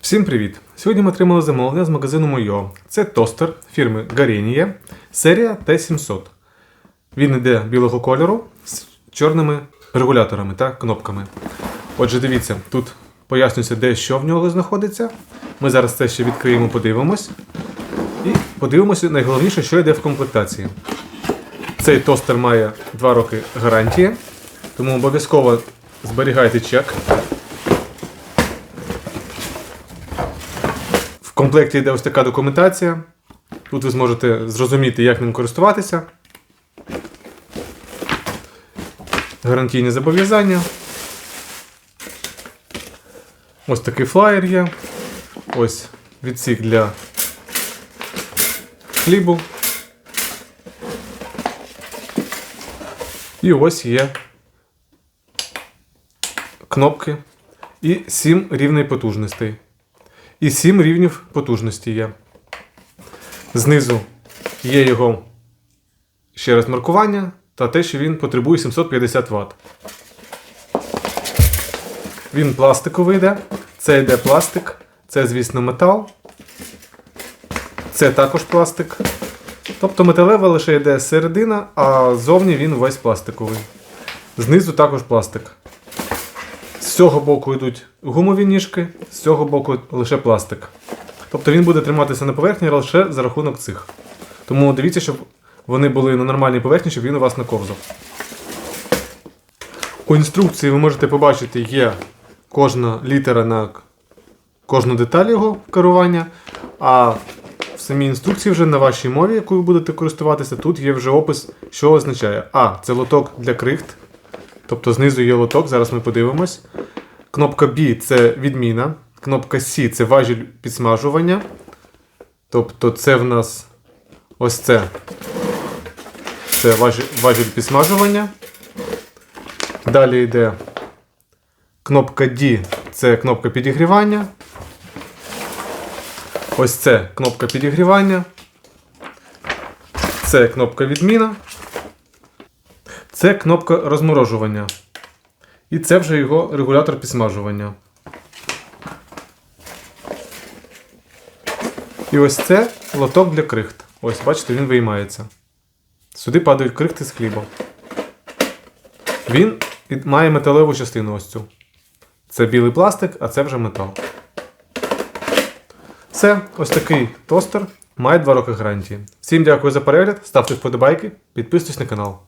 Всім привіт! Сьогодні ми отримали замовлення з магазину Мойо. Це тостер фірми Garenia, серія T700. Він йде білого кольору з чорними регуляторами та кнопками. Отже, дивіться, тут пояснюється, де що в нього знаходиться. Ми зараз це ще відкриємо, подивимось. І подивимося найголовніше, що йде в комплектації. Цей тостер має 2 роки гарантії, тому обов'язково зберігайте чек. Комплекті йде ось така документація. Тут ви зможете зрозуміти, як ним користуватися. Гарантійні зобов'язання. Ось такий флаєр є. Ось відсік для хлібу. І ось є кнопки і 7 рівней потужностей. І 7 рівнів потужності є. Знизу є його ще раз маркування та те, що він потребує 750 Вт. Він пластиковий йде. Це йде пластик, це, звісно, метал. Це також пластик. Тобто металева лише йде середина, а зовні він весь пластиковий. Знизу також пластик. Цього боку йдуть гумові ніжки, з цього боку лише пластик. Тобто він буде триматися на поверхні лише за рахунок цих. Тому дивіться, щоб вони були на нормальній поверхні, щоб він у вас не ковзав. У інструкції ви можете побачити, є кожна літера на кожну деталь його керування. А в самій інструкції вже на вашій мові, якою ви будете користуватися, тут є вже опис, що означає. А. Це лоток для крихт. Тобто знизу є лоток, зараз ми подивимось. Кнопка B це відміна. Кнопка C це важіль підсмажування. Тобто це в нас ось це. Це важіль, важіль підсмажування. Далі йде кнопка D це кнопка підігрівання. Ось це кнопка підігрівання. Це кнопка відміна. Це кнопка розморожування. І це вже його регулятор підсмажування. І ось це лоток для крихт. Ось, бачите, він виймається. Сюди падають крихти з хліба. Він має металеву частину ось цю. Це білий пластик, а це вже метал. Це ось такий тостер. Має 2 роки гарантії. Всім дякую за перегляд, ставте вподобайки, підписуйтесь на канал.